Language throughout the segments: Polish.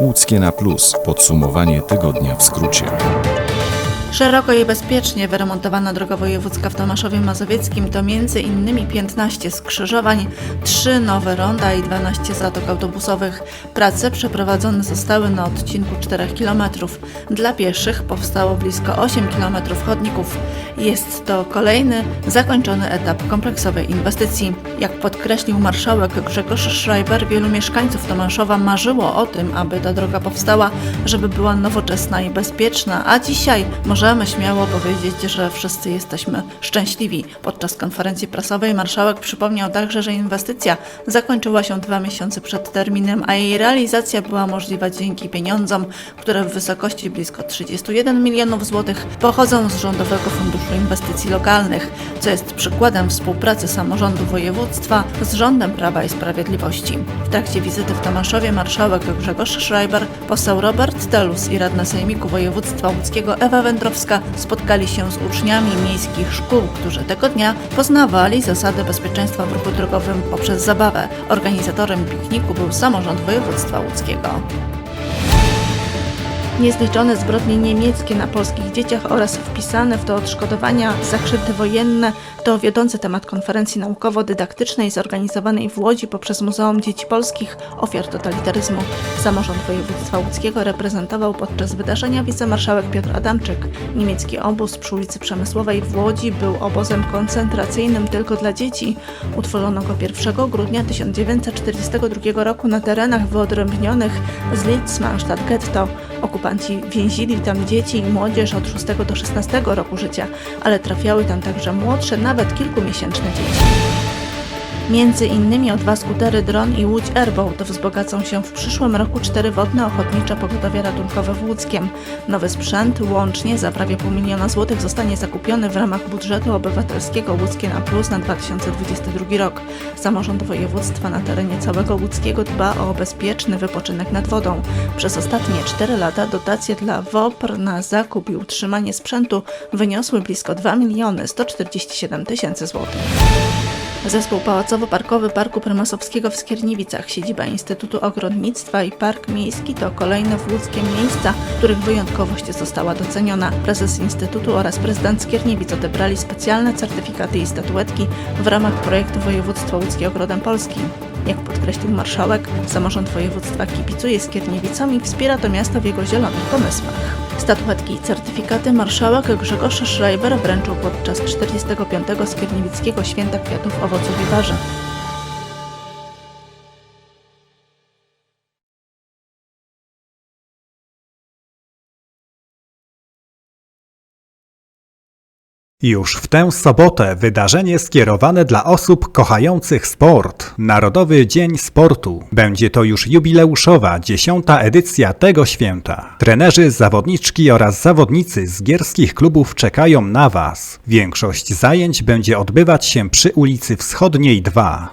Łódzkie na plus. Podsumowanie tygodnia w skrócie. Szeroko i bezpiecznie wyremontowana droga wojewódzka w Tomaszowie Mazowieckim to innymi 15 skrzyżowań, 3 nowe ronda i 12 zatok autobusowych. Prace przeprowadzone zostały na odcinku 4 km. Dla pieszych powstało blisko 8 km chodników. Jest to kolejny zakończony etap kompleksowej inwestycji. Jak podkreślił marszałek Grzegorz Schreiber, wielu mieszkańców Tomaszowa marzyło o tym, aby ta droga powstała, żeby była nowoczesna i bezpieczna, a dzisiaj możemy śmiało powiedzieć, że wszyscy jesteśmy szczęśliwi. Podczas konferencji prasowej marszałek przypomniał także, że inwestycja zakończyła się dwa miesiące przed terminem, a jej realizacja była możliwa dzięki pieniądzom, które w wysokości blisko 31 milionów złotych pochodzą z Rządowego Funduszu Inwestycji Lokalnych, co jest przykładem współpracy samorządu województwa z rządem Prawa i Sprawiedliwości. W trakcie wizyty w Tomaszowie marszałek Grzegorz Schreiber, poseł Robert Telus i radna Sejmiku Województwa Łódzkiego Ewa Wędrowska spotkali się z uczniami miejskich szkół, którzy tego dnia poznawali zasady bezpieczeństwa w ruchu drogowym poprzez zabawę. Organizatorem pikniku był samorząd województwa łódzkiego. Niezliczone zbrodnie niemieckie na polskich dzieciach oraz wpisane w to odszkodowania za krzywdy wojenne to wiodący temat konferencji naukowo-dydaktycznej zorganizowanej w Łodzi poprzez Muzeum Dzieci Polskich Ofiar Totalitaryzmu. Samorząd województwa łódzkiego reprezentował podczas wydarzenia wicemarszałek Piotr Adamczyk. Niemiecki obóz przy ulicy Przemysłowej w Łodzi był obozem koncentracyjnym tylko dla dzieci. Utworzono go 1 grudnia 1942 roku na terenach wyodrębnionych z Litzmannstadt Getto. Okupanci więzili tam dzieci i młodzież od 6 do 16 roku życia, ale trafiały tam także młodsze, nawet kilkumiesięczne dzieci. Między innymi o dwa skutery Dron i Łódź Airboat wzbogacą się w przyszłym roku cztery wodne ochotnicze pogotowia ratunkowe w Łódzkiem. Nowy sprzęt łącznie za prawie pół miliona złotych zostanie zakupiony w ramach budżetu obywatelskiego Łódzkie na Plus na 2022 rok. Samorząd województwa na terenie całego Łódzkiego dba o bezpieczny wypoczynek nad wodą. Przez ostatnie 4 lata dotacje dla WOPR na zakup i utrzymanie sprzętu wyniosły blisko 2 miliony 147 tysięcy złotych. Zespół Pałacowo-Parkowy Parku Prymasowskiego w Skierniewicach, siedziba Instytutu Ogrodnictwa i Park Miejski to kolejne w miejsca, których wyjątkowość została doceniona. Prezes Instytutu oraz prezydent Skierniewic odebrali specjalne certyfikaty i statuetki w ramach projektu Województwo Łódzkie Ogrodem Polskim. Jak podkreślił marszałek, samorząd województwa kibicuje Skierniewicom i wspiera to miasto w jego zielonych pomysłach. Statuetki i certyfikaty marszałek Grzegorz Schreiber wręczył podczas 45. Skierniewickiego Święta Kwiatów, Owoców i Warzyw. Już w tę sobotę wydarzenie skierowane dla osób kochających sport. Narodowy Dzień Sportu. Będzie to już jubileuszowa dziesiąta edycja tego święta. Trenerzy, zawodniczki oraz zawodnicy z gierskich klubów czekają na Was. Większość zajęć będzie odbywać się przy ulicy Wschodniej 2.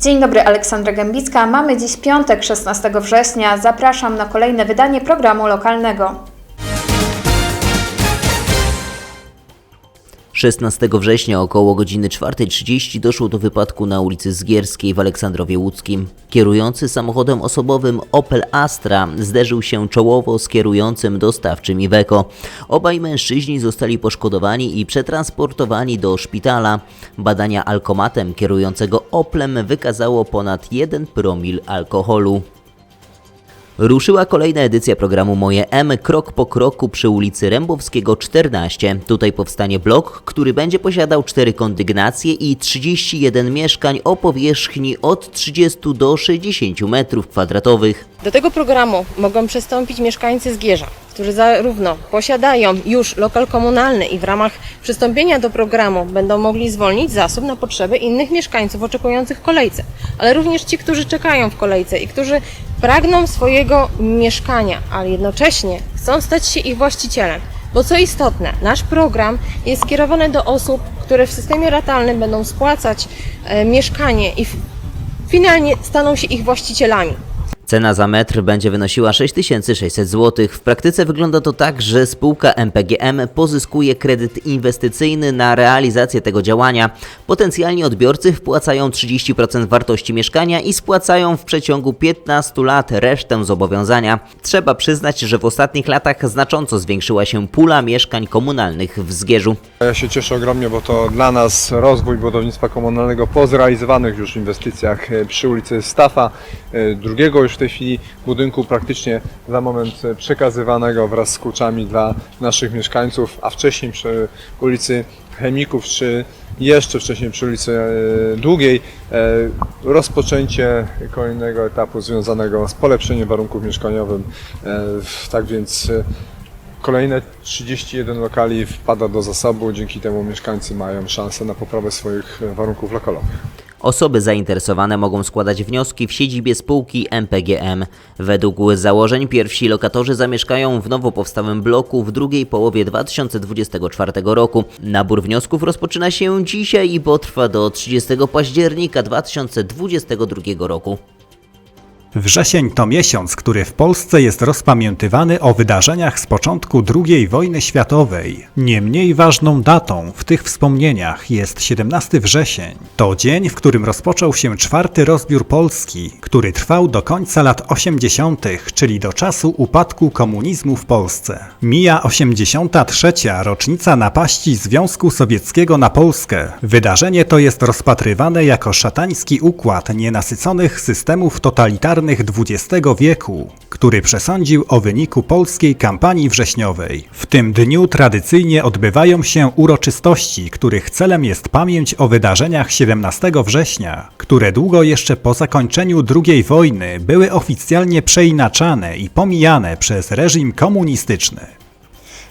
Dzień dobry, Aleksandra Gębicka. Mamy dziś piątek, 16 września. Zapraszam na kolejne wydanie programu lokalnego. 16 września około godziny 4.30 doszło do wypadku na ulicy Zgierskiej w Aleksandrowie Łódzkim. Kierujący samochodem osobowym Opel Astra zderzył się czołowo z kierującym dostawczym Iveco. Obaj mężczyźni zostali poszkodowani i przetransportowani do szpitala. Badania alkomatem kierującego Oplem wykazało ponad 1 promil alkoholu. Ruszyła kolejna edycja programu Moje M krok po kroku przy ulicy Rębowskiego 14. Tutaj powstanie blok, który będzie posiadał 4 kondygnacje i 31 mieszkań o powierzchni od 30 do 60 metrów kwadratowych. Do tego programu mogą przystąpić mieszkańcy Zgierza, którzy zarówno posiadają już lokal komunalny i w ramach przystąpienia do programu będą mogli zwolnić zasób na potrzeby innych mieszkańców oczekujących w kolejce, ale również ci, którzy czekają w kolejce i którzy pragną swojego mieszkania, ale jednocześnie chcą stać się ich właścicielem. Bo co istotne, nasz program jest skierowany do osób, które w systemie ratalnym będą spłacać e, mieszkanie i finalnie staną się ich właścicielami. Cena za metr będzie wynosiła 6600 zł. W praktyce wygląda to tak, że spółka MPGM pozyskuje kredyt inwestycyjny na realizację tego działania. Potencjalni odbiorcy wpłacają 30% wartości mieszkania i spłacają w przeciągu 15 lat resztę zobowiązania. Trzeba przyznać, że w ostatnich latach znacząco zwiększyła się pula mieszkań komunalnych w Zgierzu. Ja się cieszę ogromnie, bo to dla nas rozwój budownictwa komunalnego po zrealizowanych już inwestycjach e, przy ulicy Stafa, e, drugiego już tej chwili budynku praktycznie za moment e, przekazywanego wraz z kluczami dla naszych mieszkańców, a wcześniej przy ulicy Chemików czy jeszcze wcześniej przy ulicy e, Długiej e, rozpoczęcie kolejnego etapu związanego z polepszeniem warunków mieszkaniowych. Tak więc Kolejne 31 lokali wpada do zasobu, dzięki temu mieszkańcy mają szansę na poprawę swoich warunków lokalowych. Osoby zainteresowane mogą składać wnioski w siedzibie spółki MPGM. Według założeń pierwsi lokatorzy zamieszkają w nowo powstałym bloku w drugiej połowie 2024 roku. Nabór wniosków rozpoczyna się dzisiaj i potrwa do 30 października 2022 roku. Wrzesień to miesiąc, który w Polsce jest rozpamiętywany o wydarzeniach z początku II wojny światowej. Nie mniej ważną datą w tych wspomnieniach jest 17 wrzesień. To dzień, w którym rozpoczął się czwarty rozbiór Polski, który trwał do końca lat 80., czyli do czasu upadku komunizmu w Polsce. Mija 83. rocznica napaści Związku Sowieckiego na Polskę. Wydarzenie to jest rozpatrywane jako szatański układ nienasyconych systemów totalitarnych XX wieku, który przesądził o wyniku polskiej kampanii wrześniowej. W tym dniu tradycyjnie odbywają się uroczystości, których celem jest pamięć o wydarzeniach 17 września, które długo jeszcze po zakończeniu II wojny były oficjalnie przeinaczane i pomijane przez reżim komunistyczny.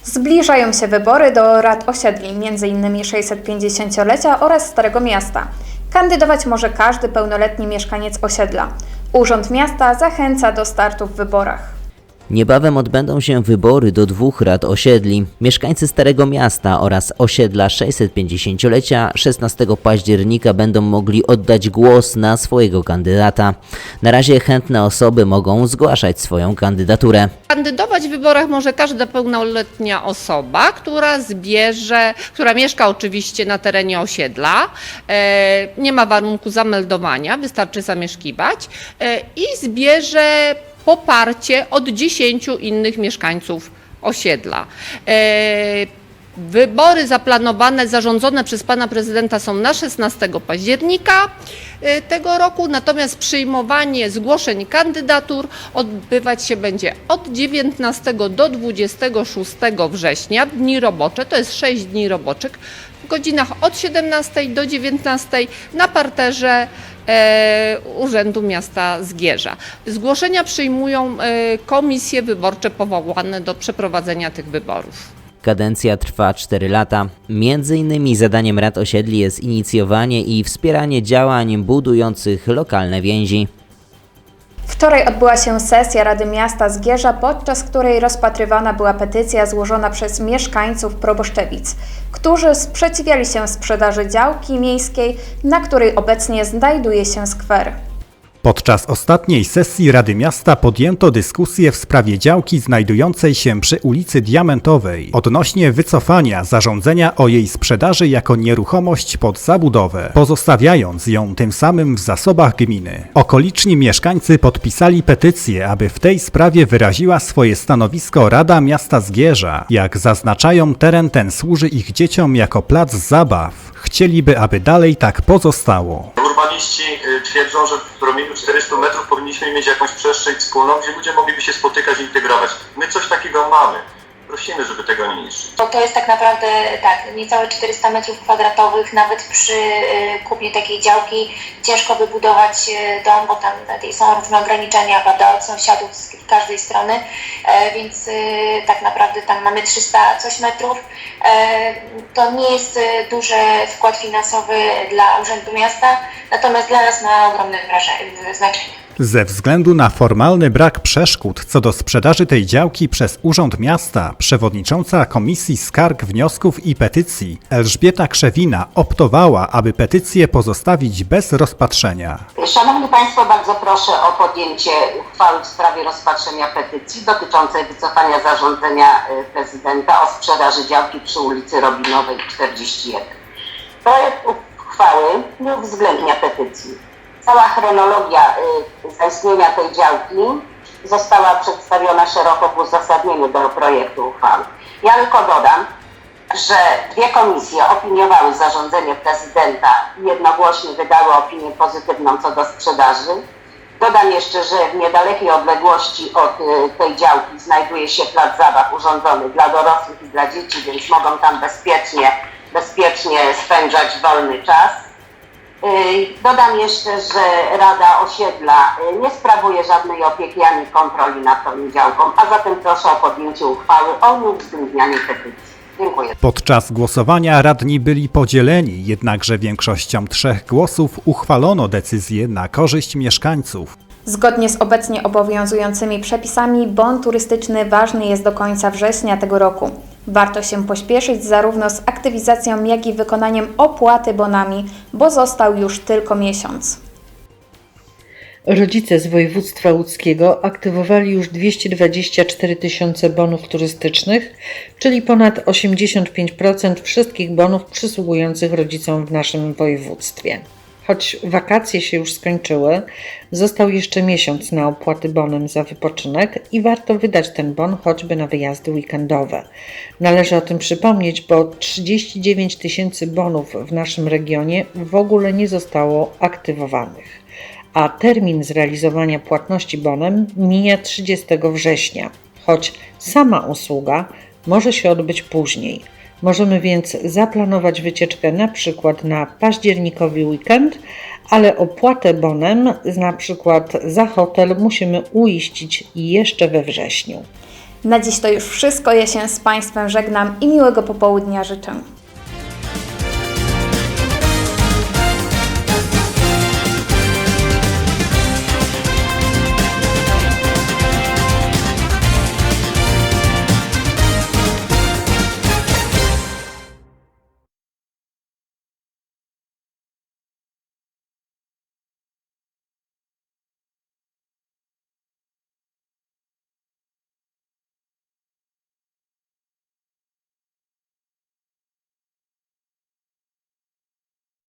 Zbliżają się wybory do rad osiedli, m.in. 650-lecia oraz Starego Miasta. Kandydować może każdy pełnoletni mieszkaniec osiedla. Urząd Miasta zachęca do startu w wyborach. Niebawem odbędą się wybory do dwóch rad osiedli. Mieszkańcy Starego Miasta oraz osiedla 650-lecia 16 października będą mogli oddać głos na swojego kandydata. Na razie chętne osoby mogą zgłaszać swoją kandydaturę. Kandydować w wyborach może każda pełnoletnia osoba, która zbierze, która mieszka oczywiście na terenie osiedla, e, nie ma warunku zameldowania, wystarczy zamieszkiwać e, i zbierze poparcie od 10 innych mieszkańców osiedla. Wybory zaplanowane, zarządzone przez pana prezydenta są na 16 października e, tego roku, natomiast przyjmowanie zgłoszeń kandydatur odbywać się będzie od 19 do 26 września, dni robocze, to jest 6 dni roboczych, w godzinach od 17 do 19 na parterze e, Urzędu Miasta Zgierza. Zgłoszenia przyjmują e, komisje wyborcze powołane do przeprowadzenia tych wyborów. Kadencja trwa 4 lata. Między innymi zadaniem rad osiedli jest inicjowanie i wspieranie działań budujących lokalne więzi. Wczoraj odbyła się sesja Rady Miasta Zgierza, podczas której rozpatrywana była petycja złożona przez mieszkańców Proboszczewic, którzy sprzeciwiali się sprzedaży działki miejskiej, na której obecnie znajduje się skwer. Podczas ostatniej sesji Rady Miasta podjęto dyskusję w sprawie działki znajdującej się przy ulicy Diamentowej odnośnie wycofania zarządzenia o jej sprzedaży jako nieruchomość pod zabudowę, pozostawiając ją tym samym w zasobach gminy. Okoliczni mieszkańcy podpisali petycję, aby w tej sprawie wyraziła swoje stanowisko Rada Miasta Zgierza. Jak zaznaczają, teren ten służy ich dzieciom jako plac zabaw. Chcieliby, aby dalej tak pozostało. Urbaniści y, twierdzą, że w promieniu 400 metrów powinniśmy mieć jakąś przestrzeń wspólną, gdzie ludzie mogliby się spotykać i integrować. My coś takiego mamy. Prosimy, żeby tego nie niszczyć. Bo to jest tak naprawdę tak, niecałe 400 metrów kwadratowych, nawet przy y, kupnie takiej działki ciężko wybudować y, dom, bo tam są różne ograniczenia prawda, od sąsiadów z każdej strony, e, więc y, tak naprawdę tam mamy 300 coś metrów. E, to nie jest duży wkład finansowy dla Urzędu Miasta, natomiast dla nas ma ogromne wraże- znaczenie. Ze względu na formalny brak przeszkód co do sprzedaży tej działki przez Urząd Miasta, przewodnicząca Komisji Skarg, Wniosków i Petycji Elżbieta Krzewina optowała, aby petycję pozostawić bez rozpatrzenia. Szanowni Państwo, bardzo proszę o podjęcie uchwały w sprawie rozpatrzenia petycji dotyczącej wycofania zarządzenia y, prezydenta o sprzedaży działki przy ulicy Robinowej 41. Projekt uchwały nie uwzględnia petycji. Cała chronologia y, zaistnienia tej działki została przedstawiona szeroko w uzasadnieniu do projektu uchwały. Ja tylko dodam, że dwie komisje opiniowały zarządzenie prezydenta i jednogłośnie wydały opinię pozytywną co do sprzedaży. Dodam jeszcze, że w niedalekiej odległości od y, tej działki znajduje się plac zabaw urządzony dla dorosłych i dla dzieci, więc mogą tam bezpiecznie, bezpiecznie spędzać wolny czas. Dodam jeszcze, że Rada Osiedla y, nie sprawuje żadnej opieki ani kontroli nad tą działką, a zatem proszę o podjęcie uchwały o nieuwzględnianiu petycji. Dziękuję. Podczas głosowania radni byli podzieleni, jednakże większością trzech głosów uchwalono decyzję na korzyść mieszkańców. Zgodnie z obecnie obowiązującymi przepisami, bon turystyczny ważny jest do końca września tego roku. Warto się pośpieszyć zarówno z aktywizacją, jak i wykonaniem opłaty bonami, bo został już tylko miesiąc. Rodzice z województwa łódzkiego aktywowali już 224 tysiące bonów turystycznych, czyli ponad 85% wszystkich bonów przysługujących rodzicom w naszym województwie. Choć wakacje się już skończyły, został jeszcze miesiąc na opłaty bonem za wypoczynek i warto wydać ten bon choćby na wyjazdy weekendowe. Należy o tym przypomnieć, bo 39 tysięcy bonów w naszym regionie w ogóle nie zostało aktywowanych a termin zrealizowania płatności bonem mija 30 września, choć sama usługa może się odbyć później. Możemy więc zaplanować wycieczkę na przykład na październikowy weekend, ale opłatę bonem na przykład za hotel musimy uiścić jeszcze we wrześniu. Na dziś to już wszystko. Ja się z Państwem żegnam i miłego popołudnia życzę.